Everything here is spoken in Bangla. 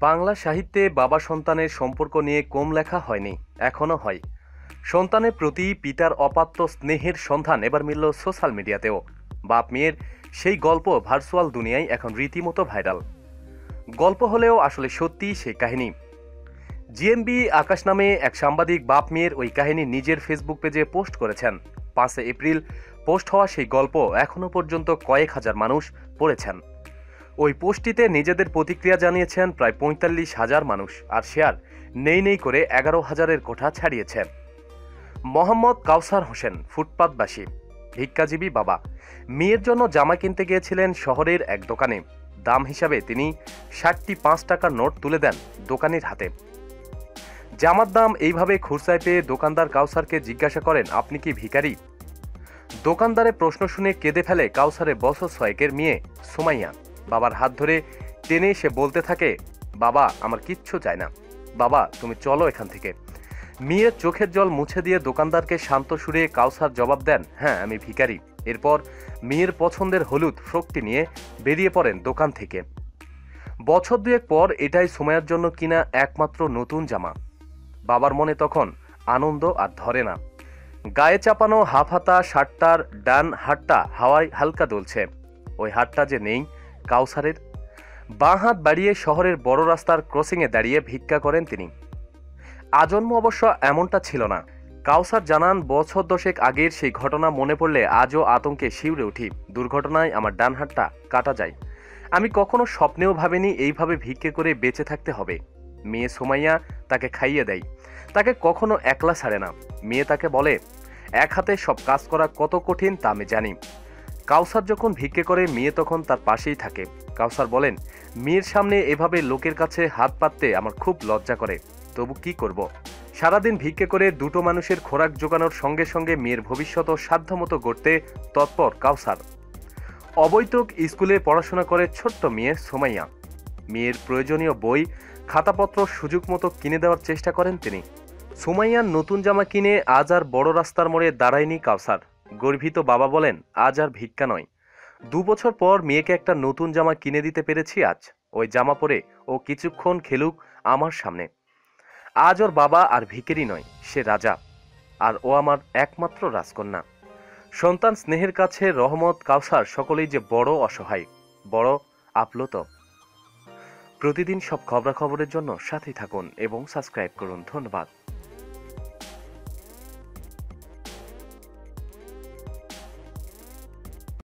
বাংলা সাহিত্যে বাবা সন্তানের সম্পর্ক নিয়ে কম লেখা হয়নি, এখনও হয়। সন্তানের প্রতি পিতার অপাত্র স্নেহের সন্ধান এবার মিলল সোশ্যাল মিডিয়াতেও। বাপ মেয়ের সেই গল্প ভার্চুয়াল দুনিয়ায় এখন রীতিমতো ভাইরাল। গল্প হলেও আসলে সত্যি সেই কাহিনী। জিএমবি আকাশ নামে এক সাংবাদিক বাপ মেয়ের ওই কাহিনী নিজের ফেসবুক পেজে পোস্ট করেছেন। পাঁচে এপ্রিল পোস্ট হওয়া সেই গল্প এখনও পর্যন্ত কয়েক হাজার মানুষ পড়েছেন। ওই পোস্টটিতে নিজেদের প্রতিক্রিয়া জানিয়েছেন প্রায় পঁয়তাল্লিশ হাজার মানুষ, আর শেয়ার নেই নেই করে এগারো হাজারের কোঠা ছাড়িয়েছে মোহাম্মদ কাউসার হোসেন, ফুটপাতবাসী, ভিক্ষাজীবী বাবা। মেয়ের জন্য জামা কিনতে গিয়েছিলেন শহরের এক দোকানে। দাম হিসাবে তিনি ষাটটি পাঁচ টাকার নোট তুলে দেন দোকানির হাতে। জামার দাম এইভাবে খুরসায় পেয়ে দোকানদার কাউসারকে জিজ্ঞাসা করেন, আপনি কি ভিখারি? দোকানদারের প্রশ্ন শুনে কেঁদে ফেলে কাউসারে বছর ছয়েকের মেয়ে সুমাইয়া। বাবার হাত ধরে টেনে সে বলতে থাকে, বাবা, আমার কিচ্ছু চায় না। বাবা, তুমি চলো এখান থেকে। মেয়ের চোখের জল মুছে দিয়ে দোকানদারকে শান্ত সুরে কাউসার জবাব দেন হ্যাঁ আমি ভিখারি। এরপর মেয়ের পছন্দের হলুদ ফ্রকটি নিয়ে বেরিয়ে পড়েন দোকান থেকে। বছর দুয়েক পর এটাই সময়ের জন্য কিনা একমাত্র নতুন জামা। বাবার মনে তখন আনন্দ আর ধরে না। গায়ে চাপানো হাফ হাতা শার্টটার ডান হাতটা হাওয়ায় হালকা দুলছে। ওই হাতটা যে নেই কাউসারের। বাঁ হাত বাড়িয়ে শহরের বড় রাস্তার ক্রসিংয়ে দাঁড়িয়ে ভিক্ষা করেন তিনি। আজন্ম অবশ্য এমনটা ছিল না। কাউসার জানান, বছর দশেক আগের সেই ঘটনা মনে পড়লে আজও আতঙ্কে শিউরে উঠি। দুর্ঘটনায় আমার ডান হাতটা কাটা যায়। আমি কখনো স্বপ্নেও ভাবিনি এইভাবে ভিক্ষে করে বেঁচে থাকতে হবে। মেয়ে সুমাইয়া তাকে খাইয়ে দেয়। তাকে কখনো একলা ছাড়ে না। মেয়ে তাকে বলে, এক হাতে সব কাজ করা কত কঠিন তা আমি জানি। কাউসার যখন ভিক্ষে করে, মেয়ে তখন তার পাশেই থাকে। কাউসার বলেন, মেয়ের সামনে এভাবে লোকের কাছে হাত পাততে আমার খুব লজ্জা করে। তবু কি করব? সারাদিন ভিক্ষে করে দুটো মানুষের খোরাক জোগানোর সঙ্গে সঙ্গে মেয়ের ভবিষ্যৎ সাধ্যমতো গড়তে তৎপর কাউসার। অবৈতক স্কুলে পড়াশোনা করে ছোট্ট মেয়ে সোমাইয়া। মেয়ের প্রয়োজনীয় বই, খাতাপত্র, সুযোগ মতো কিনে দেওয়ার চেষ্টা করেন তিনি। সুমাইয়ার নতুন জামা কিনে আজ আর বড় রাস্তার মোড়ে দাঁড়ায়নি কাউসার। গর্বিত বাবা বলেন, আজ আর ভিক্ষা নয়। দু বছর পর মেয়েকে একটা নতুন জামা কিনে দিতে পেরেছি আজ। ওই জামা পরে ও কিছুক্ষণ খেলুক আমার সামনে। আজ ওর বাবা আর ভিকেরি নয়, সে রাজা। আর ও আমার একমাত্র রাজকন্যা। সন্তান স্নেহের কাছে রহমত, কাউসার সকলেই যে বড় অসহায়, বড় আপ্লুত। প্রতিদিন সব খবরাখবরের জন্য সাথে থাকুন এবং সাবস্ক্রাইব করুন। ধন্যবাদ।